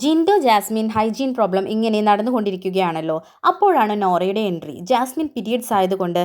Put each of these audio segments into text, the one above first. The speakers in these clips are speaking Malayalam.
ജിൻഡോ ജാസ്മിൻ ഹൈജീൻ പ്രോബ്ലം ഇങ്ങനെ നടന്നുകൊണ്ടിരിക്കുകയാണല്ലോ. അപ്പോഴാണ് നോറയുടെ എൻട്രി. ജാസ്മിൻ പീരിയഡ്സ് ആയതുകൊണ്ട്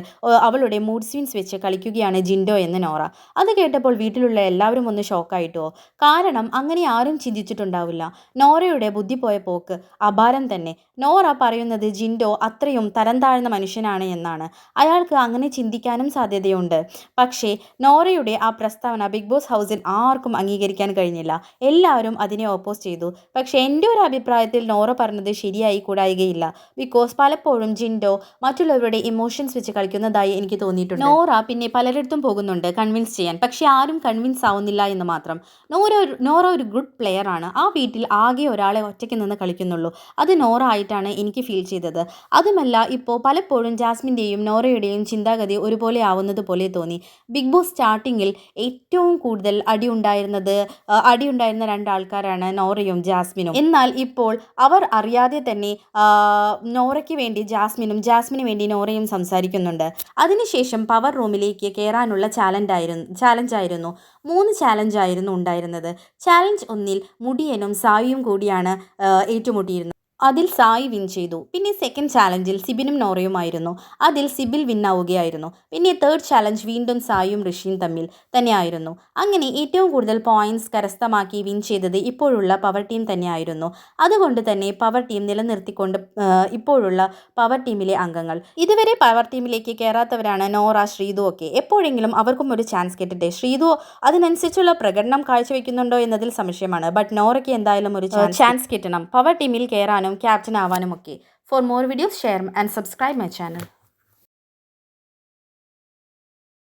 അവളുടെ മൂഡ് സ്വിങ്സ് വെച്ച് കളിക്കുകയാണ് ജിൻഡോ എന്ന് നോറ. അത് കേട്ടപ്പോൾ വീട്ടിലുള്ള എല്ലാവരും ഒന്ന് ഷോക്കായിട്ടോ? കാരണം അങ്ങനെ ആരും ചിന്തിച്ചിട്ടുണ്ടാവില്ല. നോറയുടെ ബുദ്ധി പോയ പോക്ക് അപാരം തന്നെ. നോറ പറയുന്നത് ജിൻഡോ അത്രയും തരം താഴ്ന്ന മനുഷ്യനാണ് എന്നാണ്. അയാൾക്ക് അങ്ങനെ ചിന്തിക്കാനും സാധ്യതയുണ്ട്. പക്ഷേ നോറയുടെ ആ പ്രസ്താവന ബിഗ് ബോസ് ഹൗസിൽ ആർക്കും അംഗീകരിക്കാൻ കഴിഞ്ഞില്ല. എല്ലാവരും അതിനെ ഓപ്പോസ് ചെയ്തു. പക്ഷേ എന്റെ ഒരു അഭിപ്രായത്തിൽ നോറ പറഞ്ഞത് ശരിയായി കൂടായികയില്ല. ബിക്കോസ് പലപ്പോഴും ജിൻഡോ മറ്റുള്ളവരുടെ ഇമോഷൻസ് വെച്ച് കളിക്കുന്നതായി എനിക്ക് തോന്നിയിട്ടുണ്ട്. നോറ പിന്നെ പലരിടത്തും പോകുന്നുണ്ട് കൺവിൻസ് ചെയ്യാൻ. പക്ഷെ ആരും കൺവിൻസ് ആവുന്നില്ല എന്ന് മാത്രം. നോറ നോറ ഒരു ഗുഡ് പ്ലെയർ ആണ്. ആ വീട്ടിൽ ആകെ ഒരാളെ ഒറ്റയ്ക്ക് നിന്ന് കളിക്കുന്നുള്ളൂ. അത് നോറ ആയിട്ടാണ് എനിക്ക് ഫീൽ ചെയ്തത്. അതുമല്ല ഇപ്പോൾ പലപ്പോഴും ജാസ്മിന്റെയും നോറയുടെയും ചിന്താഗതി ഒരുപോലെ ആവുന്നത് പോലെ തോന്നി. ബിഗ് ബോസ് സ്റ്റാർട്ടിങ്ങിൽ ഏറ്റവും കൂടുതൽ അടി ഉണ്ടായിരുന്നത് അടി ഉണ്ടായിരുന്ന രണ്ടാൾക്കാരാണ് നോറയും ജാസ്മിനും. എന്നാൽ ഇപ്പോൾ അവർ അറിയാതെ തന്നെ നോറയ്ക്ക് വേണ്ടി ജാസ്മിനും ജാസ്മിന് വേണ്ടി നോറയും സംസാരിക്കുന്നുണ്ട്. അതിനുശേഷം പവർ റൂമിലേക്ക് കയറാനുള്ള ചാലഞ്ചായിരുന്നു ചാലഞ്ചായിരുന്നു മൂന്ന് ചാലഞ്ചായിരുന്നു ഉണ്ടായിരുന്നത്. ചാലഞ്ച് ഒന്നിൽ മുടിയനും സായിയും കൂടിയാണ് ഏറ്റുമുട്ടിയിരുന്നത്. അതിൽ സായി വിൻ ചെയ്തു. പിന്നെ സെക്കൻഡ് ചാലഞ്ചിൽ സിബിനും നോറയുമായിരുന്നു. അതിൽ സിബിൽ വിൻ ആവുകയായിരുന്നു. പിന്നെ തേർഡ് ചാലഞ്ച് വീണ്ടും സായിയും ഋഷിയും തമ്മിൽ തന്നെയായിരുന്നു. അങ്ങനെ ഏറ്റവും കൂടുതൽ പോയിന്റ്സ് കരസ്ഥമാക്കി വിൻ ചെയ്തത് ഇപ്പോഴുള്ള പവർ ടീം തന്നെയായിരുന്നു. അതുകൊണ്ട് തന്നെ പവർ ടീം നിലനിർത്തിക്കൊണ്ട് ഇപ്പോഴുള്ള പവർ ടീമിലെ അംഗങ്ങൾ. ഇതുവരെ പവർ ടീമിലേക്ക് കയറാത്തവരാണ് നോറ ശ്രീതു ഒക്കെ. എപ്പോഴെങ്കിലും അവർക്കും ഒരു ചാൻസ് കിട്ടട്ടെ. ശ്രീതു അതിനനുസരിച്ചുള്ള പ്രകടനം കാഴ്ചവെക്കുന്നുണ്ടോ എന്നതിൽ സംശയമാണ്. ബട്ട് നോറയ്ക്ക് എന്തായാലും ഒരു ചാൻസ് കിട്ടണം. പവർ ടീമിൽ കയറാനും ക്യാപ്റ്റൻ ആവാനും ഒക്കെ for more videos share and subscribe my channel